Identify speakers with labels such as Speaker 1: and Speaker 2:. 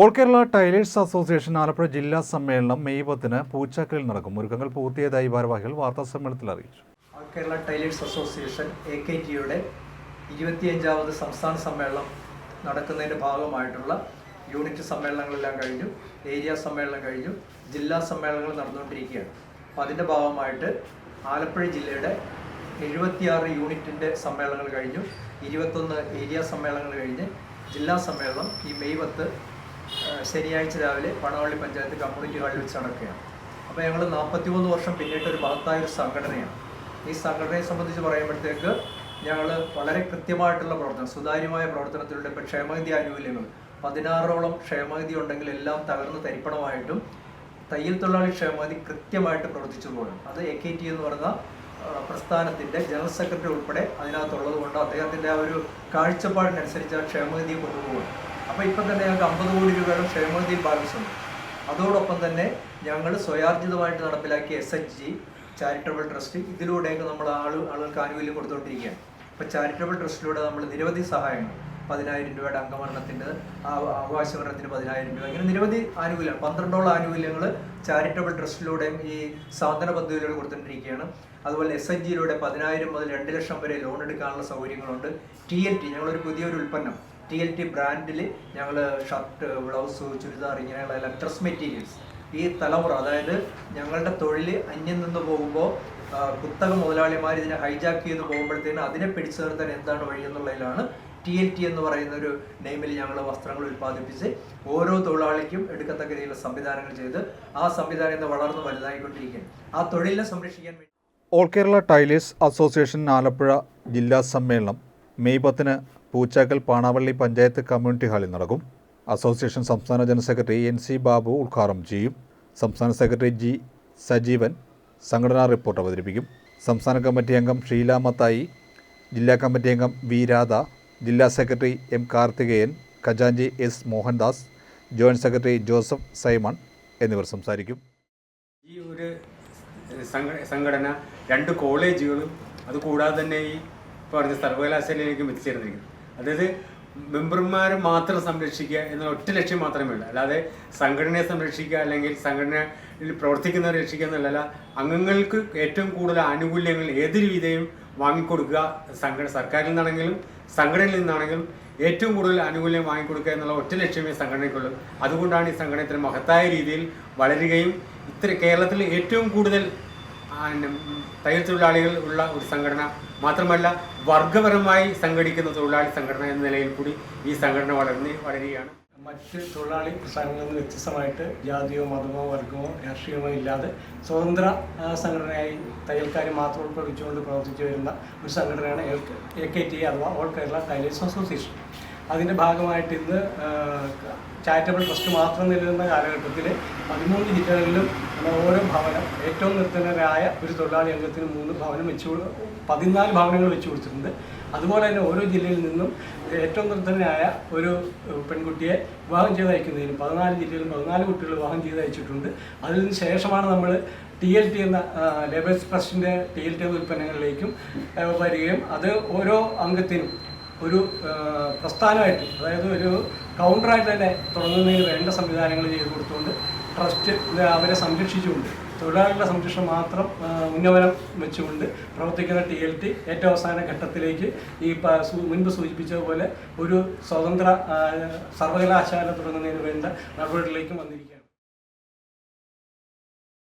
Speaker 1: All Kerala tailors association Alappuzha ജില്ലാ സമ്മേളനം May പത്തിന് പൂച്ചാക്കലിൽ നടക്കും. ഒരുക്കങ്ങൾ പൂർത്തിയായതായി ഭാരവാഹികൾ വാർത്താ സമ്മേളനത്തിൽ അറിയിച്ചു.
Speaker 2: All Kerala tailors association A K ടിയുടെ ഇരുപത്തിയഞ്ചാമത് സംസ്ഥാന സമ്മേളനം നടക്കുന്നതിന്റെ ഭാഗമായിട്ടുള്ള യൂണിറ്റ് സമ്മേളനങ്ങളെല്ലാം കഴിഞ്ഞു ഏരിയ സമ്മേളനം കഴിഞ്ഞു ജില്ലാ സമ്മേളനങ്ങൾ നടന്നുകൊണ്ടിരിക്കുകയാണ്. അപ്പോൾ അതിന്റെ ഭാഗമായിട്ട് ആലപ്പുഴ ജില്ലയുടെ എഴുപത്തിയാറ് യൂണിറ്റിന്റെ സമ്മേളനങ്ങൾ കഴിഞ്ഞു ഇരുപത്തൊന്ന് ഏരിയ സമ്മേളനങ്ങൾ കഴിഞ്ഞ് ജില്ലാ സമ്മേളനം ഈ മെയ് പത്ത് ശനിയാഴ്ച രാവിലെ പണവള്ളി പഞ്ചായത്ത് കമ്മ്യൂണിറ്റി ഹാളിൽ വെച്ച് നടക്കുകയാണ്. അപ്പോൾ ഞങ്ങൾ നാൽപ്പത്തി മൂന്ന് വർഷം പിന്നിട്ട് ഒരു മഹത്തായ ഒരു സംഘടനയാണ്. ഈ സംഘടനയെ സംബന്ധിച്ച് പറയുമ്പോഴത്തേക്ക് ഞങ്ങൾ വളരെ കൃത്യമായിട്ടുള്ള പ്രവർത്തനം സുതാര്യമായ പ്രവർത്തനത്തിലൂടെ ഇപ്പോൾ ക്ഷേമനിധി ആനുകൂല്യങ്ങൾ പതിനാറോളം ക്ഷേമനിധി ഉണ്ടെങ്കിൽ എല്ലാം തകർന്ന് തരിപ്പണമായിട്ടും തയ്യൽ തൊഴിലാളി ക്ഷേമനിധി കൃത്യമായിട്ട് പ്രവർത്തിച്ചു പോകണം അത് എ കെ ടി എന്ന് ആ, പ്രസ്ഥാനത്തിന്റെ ജനറൽ സെക്രട്ടറി ഉൾപ്പെടെ അതിനകത്തുള്ളത് കൊണ്ട് അദ്ദേഹത്തിന്റെ ആ ഒരു കാഴ്ചപ്പാടിനനുസരിച്ച് ആ ക്ഷേമനിധിയെ കൊണ്ടുപോകണം അപ്പോൾ ഇപ്പം തന്നെ ഞങ്ങൾക്ക് അമ്പത് കോടി രൂപയുടെ ക്ഷേമനിധി ബാലൻസ് ഉണ്ട് അതോടൊപ്പം തന്നെ ഞങ്ങൾ സ്വയാർജിതമായിട്ട് നടപ്പിലാക്കിയ S H G charitable trust ഇതിലൂടെയൊക്കെ നമ്മൾ ആൾ ആളുകൾക്ക് ആനുകൂല്യം കൊടുത്തുകൊണ്ടിരിക്കുകയാണ് അപ്പോൾ ചാരിറ്റബിൾ ട്രസ്റ്റിലൂടെ നമ്മൾ നിരവധി സഹായങ്ങൾ പതിനായിരം രൂപയുടെ അംഗമരണത്തിന്റെ അവകാശമരണത്തിന് പതിനായിരം രൂപ ഇങ്ങനെ നിരവധി ആനുകൂല്യം പന്ത്രണ്ടോളം ആനുകൂല്യങ്ങൾ ചാരിറ്റബിൾ ട്രസ്റ്റിലൂടെയും ഈ സാന്ത്വന പദ്ധതിയിലൂടെ കൊടുത്തുകൊണ്ടിരിക്കുകയാണ് അതുപോലെ എസ് എൻ ജിയിലൂടെ പതിനായിരം മുതൽ രണ്ട് ലക്ഷം വരെ ലോൺ എടുക്കാനുള്ള സൗകര്യങ്ങളുണ്ട്. ടി എൽ ടി ഞങ്ങളൊരു പുതിയൊരു ഉൽപ്പന്നം ടി എൽ ടി ബ്രാൻഡിൽ ഞങ്ങൾ ഷർട്ട് ബ്ലൗസ് ചുരിദാർ ഇങ്ങനെയുള്ള എല്ലാം ഡ്രസ് മെറ്റീരിയൽസ് ഈ തലമുറ അതായത് ഞങ്ങളുടെ തൊഴിൽ അന്യം നിന്ന് പോകുമ്പോൾ കുത്തക മുതലാളിമാർ ഇതിനെ ഹൈജാക്ക് ചെയ്ത് പോകുമ്പോഴത്തേന് അതിനെ പിടിച്ചു നിർത്താൻ എന്താണ് വഴി എന്നുള്ളതിലാണ് ടി എൽ ടി എന്ന് പറയുന്ന ഒരു നെയ്മിൽ ഞങ്ങൾ വസ്ത്രങ്ങൾ ഉൽപ്പാദിപ്പിച്ച് ഓരോ തൊഴിലാളിക്കും എടുക്കത്തക്ക രീതിയിലുള്ള സംവിധാനങ്ങൾ ചെയ്ത് ആ സംവിധാനം ഇന്ന് വളർന്ന് വലുതായിക്കൊണ്ടിരിക്കുകയാണ്. ആ തൊഴിലിനെ സംരക്ഷിക്കാൻ വേണ്ടി
Speaker 1: all Kerala tailors association Alappuzha ജില്ലാ സമ്മേളനം മെയ് പത്തിന് പൂച്ചാക്കൽ പാണാവള്ളി പഞ്ചായത്ത് കമ്മ്യൂണിറ്റി ഹാളിൽ നടക്കും. അസോസിയേഷൻ സംസ്ഥാന general secretary N C Babu ഉദ്ഘാടനം ചെയ്യും. സംസ്ഥാന സെക്രട്ടറി ജി സജീവൻ സംഘടനാ റിപ്പോർട്ട് അവതരിപ്പിക്കും. സംസ്ഥാന കമ്മിറ്റി അംഗം ഷീല മത്തായി ജില്ലാ കമ്മിറ്റി അംഗം വി രാധ ജില്ലാ secretary M Karthikeyan ഖജാൻജി S Mohandas joint secretary Joseph Simon എന്നിവർ സംസാരിക്കും.
Speaker 3: ഈ ഒരു സംഘടന രണ്ട് കോളേജുകളും അതുകൂടാതെ തന്നെ ഈ പറഞ്ഞ സർവകലാശാലയിലേക്കും എത്തിച്ചേർന്നിരിക്കുന്നു. അതായത് മെമ്പർമാർ മാത്രം സംരക്ഷിക്കുക എന്ന ഒറ്റ ലക്ഷ്യം മാത്രമേ ഉള്ളൂ. അല്ലാതെ സംഘടനയെ സംരക്ഷിക്കുക അല്ലെങ്കിൽ സംഘടനയിൽ പ്രവർത്തിക്കുന്നവരെ രക്ഷിക്കുക എന്നല്ല അംഗങ്ങൾക്ക് ഏറ്റവും കൂടുതൽ ആനുകൂല്യങ്ങൾ ഏത് രീതിയും വാങ്ങിക്കൊടുക്കുക സംഘടന സർക്കാരിൽ നിന്നാണെങ്കിലും സംഘടനയിൽ നിന്നാണെങ്കിലും ഏറ്റവും കൂടുതൽ ആനുകൂല്യം വാങ്ങിക്കൊടുക്കുക എന്നുള്ള ഒറ്റ ലക്ഷ്യമേ സംഘടനയ്ക്കുള്ളൂ. അതുകൊണ്ടാണ് ഈ സംഘടന ഇത്ര മഹത്തായ രീതിയിൽ വളരുകയും ഇത്ര കേരളത്തിൽ ഏറ്റവും കൂടുതൽ തയ്യൽ തൊഴിലാളികൾ ഉള്ള ഒരു സംഘടന. മാത്രമല്ല വർഗപരമായി സംഘടിക്കുന്ന തൊഴിലാളി സംഘടന എന്ന നിലയിൽ കൂടി ഈ സംഘടന വളർന്ന് വളരുകയാണ്.
Speaker 4: മറ്റ് തൊഴിലാളി നിന്ന് വ്യത്യസ്തമായിട്ട് ജാതിയോ മതമോ വർഗമോ രാഷ്ട്രീയമോ ഇല്ലാതെ സ്വതന്ത്ര സംഘടനയായി തയ്യൽക്കാരി മാത്രം ഉൾപ്പെടുത്തിച്ചുകൊണ്ട് പ്രവർത്തിച്ചു വരുന്ന ഒരു സംഘടനയാണ് എ കെ ടി അഥവാ ഓൾ കേരള ടൈലേഴ്സ് അസോസിയേഷൻ. അതിന്റെ ഭാഗമായിട്ട് ഇന്ന് ചാരിറ്റബിൾ ട്രസ്റ്റ് മാത്രം നിലനിന്ന കാലഘട്ടത്തിൽ പതിമൂന്ന് ജില്ലകളിലും ഓരോ ഭവനം ഏറ്റവും നിർധനരായ ഒരു തൊഴിലാളി അംഗത്തിന് മൂന്ന് ഭവനം വെച്ചു പതിനാല് ഭവനങ്ങൾ വെച്ചു കൊടുത്തിട്ടുണ്ട് അതുപോലെ തന്നെ ഓരോ ജില്ലയിൽ നിന്നും ഏറ്റവും നിർത്തനായ ഒരു പെൺകുട്ടിയെ വിവാഹം ചെയ്ത് അയക്കുന്നതിന് പതിനാല് ജില്ലയിലും പതിനാല് കുട്ടികൾ വിവാഹം ചെയ്ത് അയച്ചിട്ടുണ്ട് അതിന് ശേഷമാണ് നമ്മൾ ടി എൽ ടി എന്ന ലേബേഴ്സ് ട്രസ്റ്റിന്റെ ടി എൽ ടി ഉൽപ്പന്നങ്ങളിലേക്കും വരികയും അത് ഓരോ അംഗത്തിനും ഒരു പ്രസ്ഥാനമായിട്ട് അതായത് ഒരു കൗണ്ടറായിട്ട് തന്നെ തുടങ്ങുന്നതിന് വേണ്ട സംവിധാനങ്ങൾ ചെയ്തു കൊടുത്തുകൊണ്ട് ട്രസ്റ്റ് അവരെ സംരക്ഷിച്ചുകൊണ്ട് തൊഴിലാളികളുടെ സംരക്ഷണം മാത്രം ഉന്നമനം വെച്ചുകൊണ്ട് പ്രവർത്തിക്കുന്ന ടി എൽ ടി ഏറ്റവും അവസാന ഘട്ടത്തിലേക്ക് ഈ മുൻപ് സൂചിപ്പിച്ചതുപോലെ ഒരു സ്വതന്ത്ര സർവകലാശാല തുടങ്ങുന്നതിന് വേണ്ട നടപടികളിലേക്കും വന്നിരിക്കുകയാണ്.